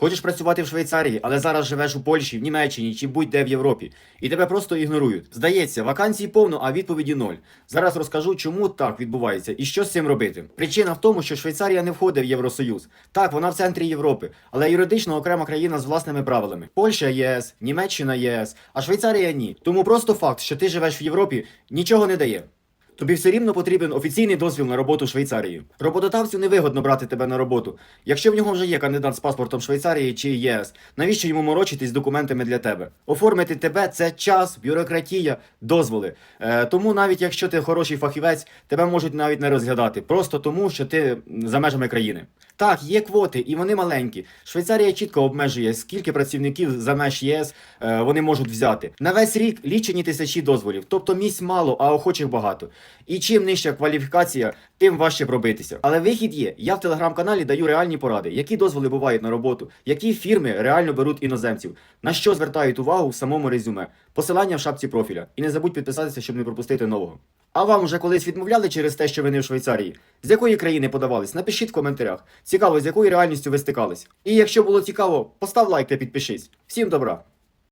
Хочеш працювати в Швейцарії, але зараз живеш у Польщі, в Німеччині чи будь-де в Європі, і тебе просто ігнорують. Здається, вакансій повно, а відповіді ноль. Зараз розкажу, чому так відбувається і що з цим робити. Причина в тому, що Швейцарія не входить в Євросоюз. Так, вона в центрі Європи, але юридично окрема країна з власними правилами. Польща ЄС, Німеччина ЄС, а Швейцарія ні. Тому просто факт, що ти живеш в Європі, нічого не дає. Тобі все рівно потрібен офіційний дозвіл на роботу Швейцарії. Роботодавцю невигодно брати тебе на роботу. Якщо в нього вже є кандидат з паспортом Швейцарії чи ЄС, навіщо йому морочитись з документами для тебе? Оформити тебе це час, бюрократія, дозволи. Е, тому навіть якщо ти хороший фахівець, тебе можуть навіть не розглядати, просто тому, що ти за межами країни. Так, є квоти, і вони маленькі. Швейцарія чітко обмежує, скільки працівників за меж ЄС е, вони можуть взяти. На весь рік лічені тисячі дозволів, тобто місць мало, а охочих багато. І чим нижча кваліфікація, тим важче пробитися. Але вихід є. Я в телеграм-каналі даю реальні поради, які дозволи бувають на роботу, які фірми реально беруть іноземців, на що звертають увагу в самому резюме. Посилання в шапці профіля. І не забудь підписатися, щоб не пропустити нового. А вам уже колись відмовляли через те, що ви не в Швейцарії? З якої країни подавались? Напишіть в коментарях. Цікаво, з якою реальністю ви стикались. І якщо було цікаво, постав лайк та підпишись. Всім добра!